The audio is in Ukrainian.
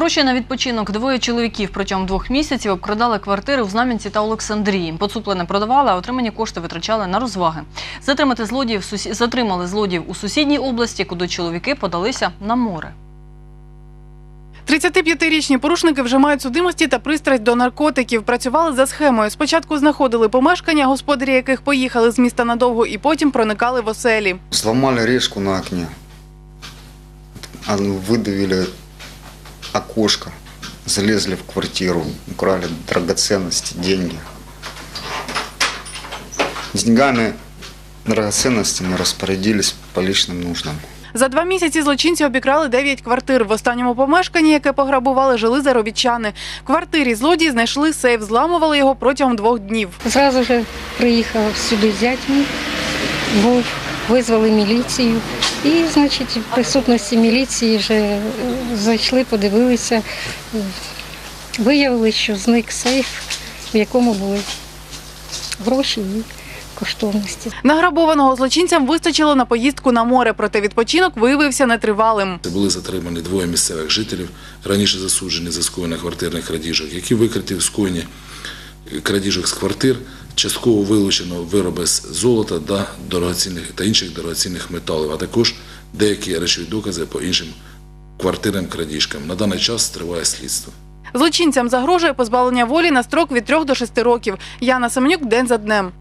Гроші на відпочинок двоє чоловіків протягом двох місяців обкрадали квартири в Знам'янці та Олександрії. Поцуплене продавали, а отримані кошти витрачали на розваги. Затримати злодіїв затримали злодіїв у сусідній області, куди чоловіки подалися на море. 35-річні порушники вже мають судимості та пристрасть до наркотиків. Працювали за схемою. Спочатку знаходили помешкання, господарі яких поїхали з міста надовго, і потім проникали в оселі. Сломали решку на окне. А, ну, Выдавили окошко. Залезли в квартиру, украли драгоценности, деньги. С деньгами, драгоценностями распорядились по личным нуждам. За два місяці злочинці обікрали 9 квартир. В останньому помешканні, яке пограбували, жили заробітчани. В квартирі злодії знайшли сейф, зламували його протягом двох днів. Зразу ж приїхав сюди зять мій, був, визвали міліцію. І, значить, в присутності міліції вже е, зайшли, подивилися, виявили, що зник сейф, в якому були гроші і коштовності. Награбованого злочинцям вистачило на поїздку на море, проте відпочинок виявився нетривалим. Це були затримані двоє місцевих жителів, раніше засуджені за скоєння квартирних крадіжок, які викриті в скоєнні крадіжок з квартир, частково вилучено вироби з золота та, інших дорогоцінних металів, а також деякі речові докази по іншим квартирним крадіжкам. На даний час триває слідство. Злочинцям загрожує позбавлення волі на строк від 3 до 6 років. Яна Семенюк день за днем.